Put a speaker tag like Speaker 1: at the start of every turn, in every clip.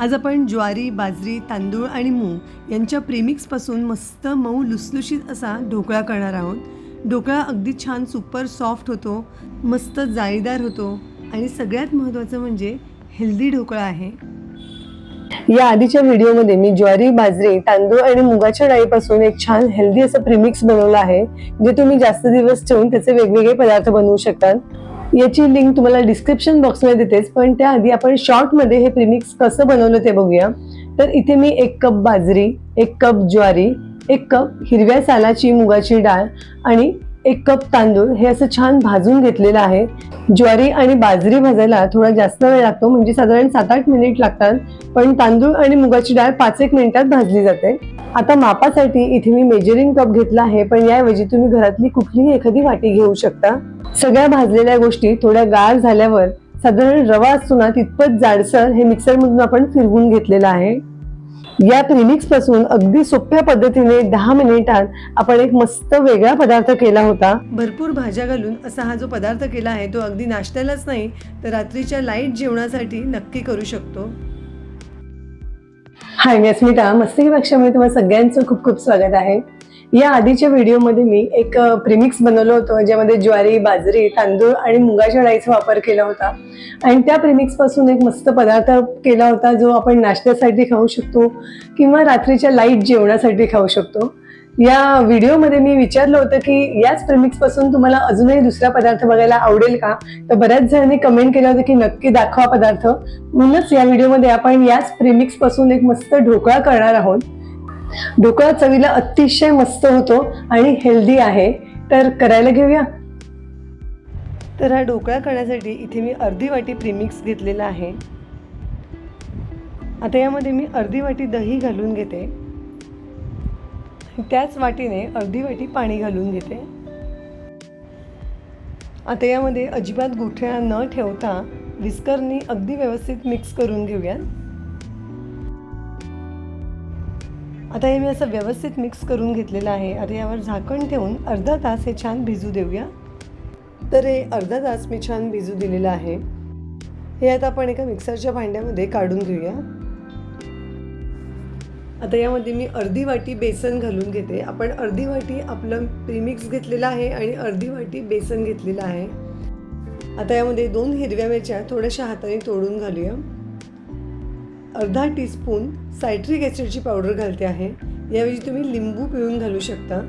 Speaker 1: आज आपण ज्वारी बाजरी तांदूळ आणि मूग यांच्या प्रेमिक्सपासून मस्त मऊ लुसलुशीत असा ढोकळा करणार आहोत. ढोकळा अगदी छान सुपर सॉफ्ट होतो मस्त जाळीदार होतो आणि सगळ्यात महत्त्वाचं म्हणजे हेल्दी ढोकळा आहे. या आधीच्या व्हिडिओमध्ये मी ज्वारी बाजरी तांदूळ आणि मुगाच्या डाळीपासून एक छान हेल्दी असं प्रिमिक्स बनवलं आहे जे तुम्ही जास्त दिवस ठेवून त्याचे वेगवेगळे पदार्थ बनवू शकतात. याची लिंक तुम्हाला डिस्क्रिप्शन बॉक्समध्ये देतेच. पण त्याआधी आपण शॉर्टमध्ये हे प्रिमिक्स कसं बनवलं ते बघूया. तर इथे मी एक कप बाजरी एक कप ज्वारी एक कप हिरव्या सालाची मुगाची डाळ आणि एक कप तांदूळ हे असं छान भाजून घेतलेलं आहे. ज्वारी आणि बाजरी भाजायला थोडा जास्त वेळ लागतो म्हणजे साधारण सात आठ मिनिट लागतात. पण तांदूळ आणि मुगाची डाळ पाच एक मिनिटात भाजली जाते. आता मापासाठी इथे मी मेजरिंग कप घेतला आहे पण याऐवजी तुम्ही घरातली कुठलीही एखादी वाटी घेऊ शकता. सगळ्या भाजलेल्या गोष्टी थोड्या गार झाल्यावर साधारण रवा असतो ना तितपत जाडसर हे मिक्सरमधून आपण फिरवून घेतलेलं आहे. या प्रिमिक्सपासून अगदी सोप्या पद्धतीने दहा मिनिटात आपण एक मस्त वेगळा पदार्थ केला होता. भरपूर भाज्या घालून असा हा जो पदार्थ केला आहे तो अगदी नाश्त्यालाच नाही तर रात्रीच्या लाइट जेवणासाठी नक्की करू शकतो. हाय मी अस्मिता. मस्ती कक्षामध्ये तुम्हाला सगळ्यांचं खूप खूप स्वागत आहे. या आधीच्या व्हिडिओमध्ये मी एक प्रिमिक्स बनवलं होतं ज्यामध्ये ज्वारी बाजरी तांदूळ आणि मुगाच्या डाळीचा वापर केला होता. आणि त्या प्रिमिक्सपासून एक मस्त पदार्थ केला होता जो आपण नाश्त्यासाठी खाऊ शकतो किंवा रात्रीच्या लाइट जेवणासाठी खाऊ शकतो. या व्हिडिओमध्ये मी विचारलं होतं की याच प्रिमिक्सपासून तुम्हाला अजूनही दुसरा पदार्थ बघायला आवडेल का? तर बऱ्याच जणांनी कमेंट केलं होतं की नक्की दाखवा पदार्थ. म्हणूनच या व्हिडिओमध्ये आपण याच प्रिमिक्सपासून एक मस्त ढोकळा करणार आहोत. ढोकळा चवीला अतिशय मस्त होतो आणि हेल्दी आहे. तर करायला घेऊया. तर हा ढोकळा करण्यासाठी इथे मी अर्धी वाटी प्रीमिक्स घेतलेला आहे. आता यामध्ये मी अर्धी वाटी दही घालून घेते. त्याच वाटीने अर्धी वाटी पाणी घालून घेते. आता यामध्ये अजिबात गुठळ्या न ठेवता विस्करनी अगदी व्यवस्थित मिक्स करून घेऊया आता हे मी असं व्यवस्थित मिक्स करून घेतलेलं आहे. आता यावर झाकण ठेवून अर्धा तास हे छान भिजू देऊया. तर हे अर्धा तास मी छान भिजू दिलेलं आहे. हे आता आपण एका मिक्सरच्या भांड्यामध्ये काढून घेऊया. आता यामध्ये मी अर्धी वाटी बेसन घालून घेते. आपण अर्धी वाटी आपलं प्रीमिक्स घेतलेलं आहे आणि अर्धी वाटी बेसन घेतलेलं आहे. आता यामध्ये दोन हिरव्या मिरच्या थोड्याशा हाताने तोडून घालूया. अर्धा टीस्पून सायट्रिक ॲसिडची पावडर घालते आहे. याऐवजी तुम्ही लिंबू पिळून घालू शकता.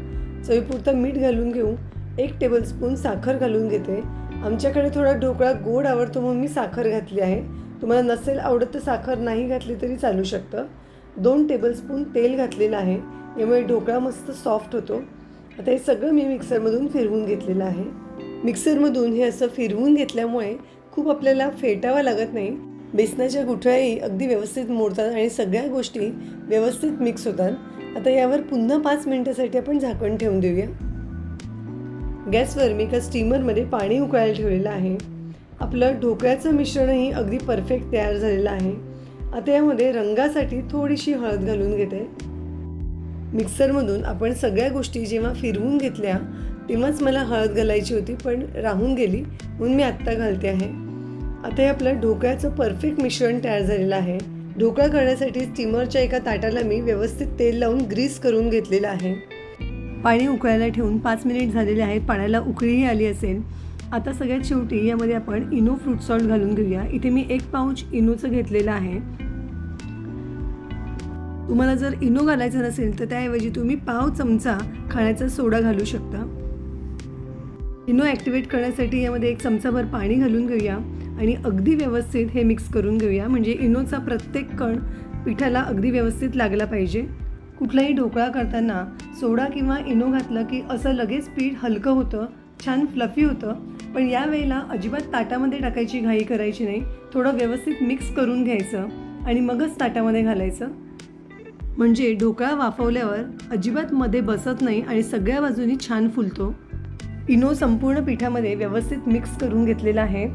Speaker 1: चवीपुरतं मीठ घालून घेऊ एक टेबलस्पून साखर घालून घेते. आमच्याकडे थोडा ढोकळा गोड आवडतो म्हणून मी साखर घातली आहे. तुम्हाला नसेल आवडत तर साखर नाही घातली तरी चालू शकतं. दोन टेबलस्पून तेल घातलेलं आहे. यामुळे ढोकळा मस्त सॉफ्ट होतो. आता हे सगळं मी मिक्सरमधून फिरवून घेतलेलं आहे. मिक्सरमधून हे असं फिरवून घेतल्यामुळे खूप आपल्याला फेटावं लागत नाही. बेसनाच्या गुठळ्याही अगदी व्यवस्थित मोडतात आणि सगळ्या गोष्टी व्यवस्थित मिक्स होतात. आता यावर पुन्हा पाच मिनटासाठी आपण झाकण ठेवून देऊया. गॅसवर मी एका स्टीमरमध्ये पाणी उकळायला ठेवलेलं आहे. आपलं ढोकळ्याचं मिश्रणही अगदी परफेक्ट तयार झालेलं आहे. आता यामध्ये रंगासाठी थोडीशी हळद घालून घेते. मिक्सरमधून आपण सगळ्या गोष्टी जेव्हा फिरवून घेतल्या तेव्हाच मला हळद घालायची होती पण राहून गेली. म्हणून मी आत्ता घालते आहे. आता हे आपलं ढोकळ्याचं परफेक्ट मिश्रण तयार झालेलं आहे. ढोकळा करण्यासाठी स्टीमरच्या एका ताटाला मी व्यवस्थित तेल लावून ग्रीस करून घेतलेलं आहे. पाणी उकळायला ठेवून पाच मिनिट झालेले आहेत पाण्याला उकळीही आली असेल. आता सगळ्यात शेवटी यामध्ये आपण इनो फ्रूट सॉल्ट घालून घेऊया. इथे मी एक पाऊच इनोचं घेतलेलं आहे. तुम्हाला जर इनो घालायचं नसेल तर त्याऐवजी तुम्ही पाव चमचा खाण्याचा सोडा घालू शकता. इनो ॲक्टिवेट करण्यासाठी यामध्ये एक चमचाभर पाणी घालून घेऊया आणि अगदी व्यवस्थित हे मिक्स करून घेऊया. म्हणजे इनोचा प्रत्येक कण पिठाला अगदी व्यवस्थित लागला पाहिजे. कुठलाही ढोकळा करताना सोडा किंवा इनो घातलं की असं लगेच पीठ हलकं होतं छान फ्लफी होतं. पण यावेळेला अजिबात ताटामध्ये टाकायची घाई करायची नाही. थोडं व्यवस्थित मिक्स करून घ्यायचं आणि मगच ताटामध्ये घालायचं. म्हणजे ढोकळा वाफवल्यावर अजिबात मध्ये बसत नाही आणि सगळ्या बाजूनी छान फुलतो. इनो संपूर्ण पिठामध्ये व्यवस्थित मिक्स करून घेतलेला आहे.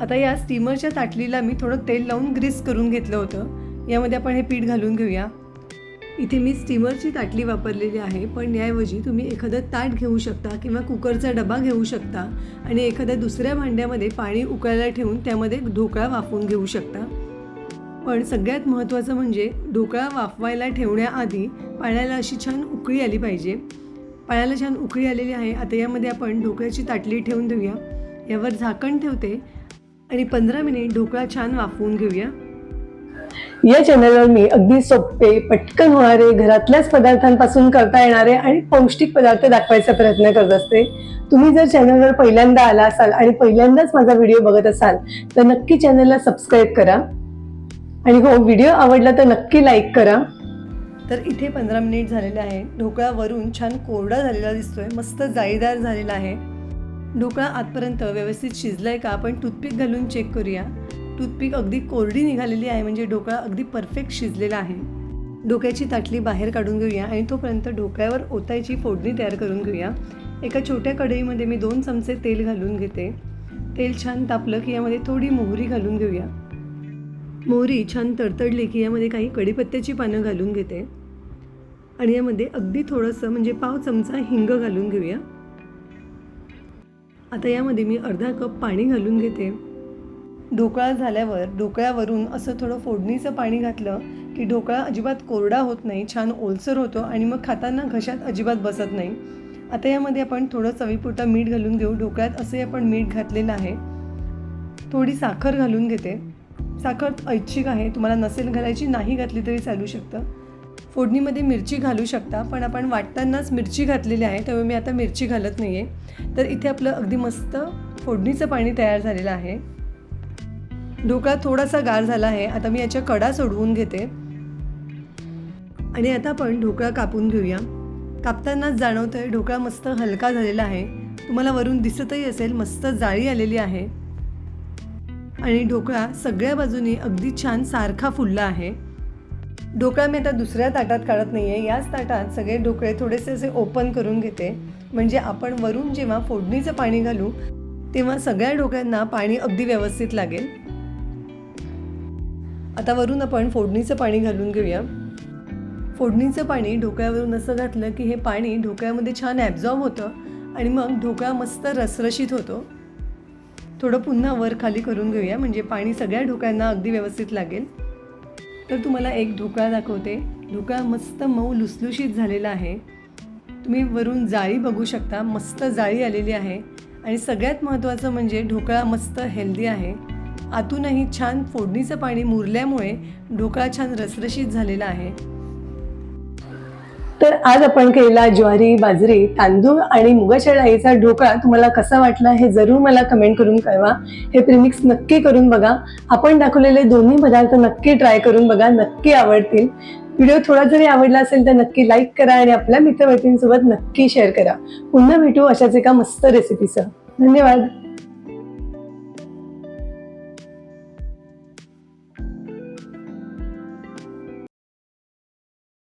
Speaker 1: आता या स्टीमरच्या ताटलीला मी थोडं तेल लावून ग्रीस करून घेतलं होतं. यामध्ये आपण हे पीठ घालून घेऊया. इथे मी स्टीमरची ताटली वापरलेली आहे पण याऐवजी तुम्ही एखादं ताट घेऊ शकता किंवा कुकरचा डबा घेऊ शकता आणि एखाद्या दुसऱ्या भांड्यामध्ये पाणी उकळायला ठेवून त्यामध्ये ढोकळा वाफवून घेऊ शकता. पण सगळ्यात महत्त्वाचं म्हणजे ढोकळा वाफवायला ठेवण्याआधी पाण्याला अशी छान उकळी आली पाहिजे. पायाला छान उकळी आलेली आहे. आता यामध्ये आपण ढोकळ्याची ताटली ठेवून देऊया. यावर झाकण ठेवते आणि पंधरा मिनिट ढोकळा छान वाफवून घेऊया. या चॅनलवर मी अगदी सोपे पटकन होणारे घरातल्याच पदार्थांपासून करता येणारे आणि पौष्टिक पदार्थ दाखवायचा प्रयत्न करत असते. तुम्ही जर चॅनलवर पहिल्यांदा आला असाल आणि पहिल्यांदाच माझा व्हिडिओ बघत असाल तर नक्की चॅनलला सबस्क्राईब करा. आणि हो व्हिडिओ आवडला तर नक्की लाईक करा. तर इथे पंधरा मिनिट झालेले आहे. ढोकळा वरून छान कोरडा झालेला दिसतोय. मस्त जाळीदार झालेला आहे. ढोकळा आतपर्यंत व्यवस्थित शिजलाय का? आपण टूथपिक घालून चेक करूया. टूथपिक अगदी कोरडी निघालेली आहे म्हणजे ढोकळा अगदी परफेक्ट शिजलेला आहे. डोक्याची ताटली बाहेर काढून घेऊया आणि तोपर्यंत ढोकळ्यावर ओतायची फोडणी तयार करून घेऊया. एका छोट्या कढईमध्ये मी दोन चमचे तेल घालून घेते. तेल छान तापलं की यामध्ये थोडी मोहरी घालून घेऊया. मोहरी छान तडतडली की यामध्ये काही कढीपत्त्याची पानं घालून घेते. आणि यामध्ये अगदी थोडंसं म्हणजे पाव चमचा हिंग घालून घेऊया. आता यामध्ये मी अर्धा कप पाणी घालून घेते. ढोकळा झाल्यावर ढोकळ्यावरून असं थोडं फोडणीचं पाणी घातलं की ढोकळा अजिबात कोरडा होत नाही छान ओलसर होतो आणि मग खाताना घशात अजिबात बसत नाही. आता यामध्ये आपण थोडं चवीपुरता मीठ घालून घेऊ. ढोकळ्यात असे आपण मीठ घातलेलं आहे. थोडी साखर घालून घेते. साखर ऐच्छिक आहे. तुम्हाला नसेल घालायची नाही घातली तरी चालू शकतं. फोडणीमध्ये मिरची घालू शकता पण आपण वाटतानाच मिरची घातलेली आहे त्यामुळे मी आता मिरची घालत नाही आहे तर इथे आपलं अगदी मस्त फोडणीचं पाणी तयार झालेलं आहे. ढोकळा थोडासा गार झाला आहे आता मी याच्या कडा सोडवून घेते. आणि आता आपण ढोकळा कापून घेऊया. कापतानाच जाणवतं आहे ढोकळा मस्त हलका झालेला आहे. तुम्हाला वरून दिसतही असेल मस्त जाळी आलेली आहे. आणि ढोकळा सगळ्या बाजूनी अगदी छान सारखा फुलला आहे. ढोकळा मी आता दुसऱ्या ताटात काढत नाही आहे याच ताटात सगळे ढोकळे थोडेसे असे ओपन करून घेते. म्हणजे आपण वरून जेव्हा फोडणीचं पाणी घालू तेव्हा सगळ्या ढोकळ्यांना पाणी अगदी व्यवस्थित लागेल. आता वरून आपण फोडणीचं पाणी घालून घेऊया. फोडणीचं पाणी ढोकळ्यावरून असं घातलं की हे पाणी ढोकळ्यामध्ये छान ॲब्झॉर्ब होतं आणि मग ढोकळा मस्त रसरशीत होतो. थोडं पुन्हा वर खाली करून घेऊया म्हणजे पाणी सगळ्या ढोकळ्यांना अगदी व्यवस्थित लागेल. तर तुम्हाला एक ढोकळा दाखवते. ढोकळा मस्त मऊ लुसलुशीत झालेला आहे. तुम्ही वरून जाळी बघू शकता. मस्त जाळी आलेली आहे. आणि सगळ्यात महत्त्वाचं म्हणजे ढोकळा मस्त हेल्दी आहे. आतूनही छान फोडणीचं पाणी मुरल्यामुळे ढोकळा छान रसरशीत झालेला आहे. तर आज आपण केलेला ज्वारी बाजरी तांदूळ आणि मुगाच्या डाळीचा ढोकळा तुम्हाला कसा वाटला हे जरूर मला कमेंट करून कळवा. हे प्रिमिक्स नक्की करून बघा. आपण दाखवलेले दोन्ही पदार्थ नक्की ट्राय करून बघा. नक्की आवडतील. व्हिडिओ थोडा जरी आवडला असेल तर नक्की लाईक करा आणि आपल्या मित्रमैत्रिणींसोबत नक्की शेअर करा. पुन्हा भेटू अशाच एका मस्त रेसिपीसह धन्यवाद.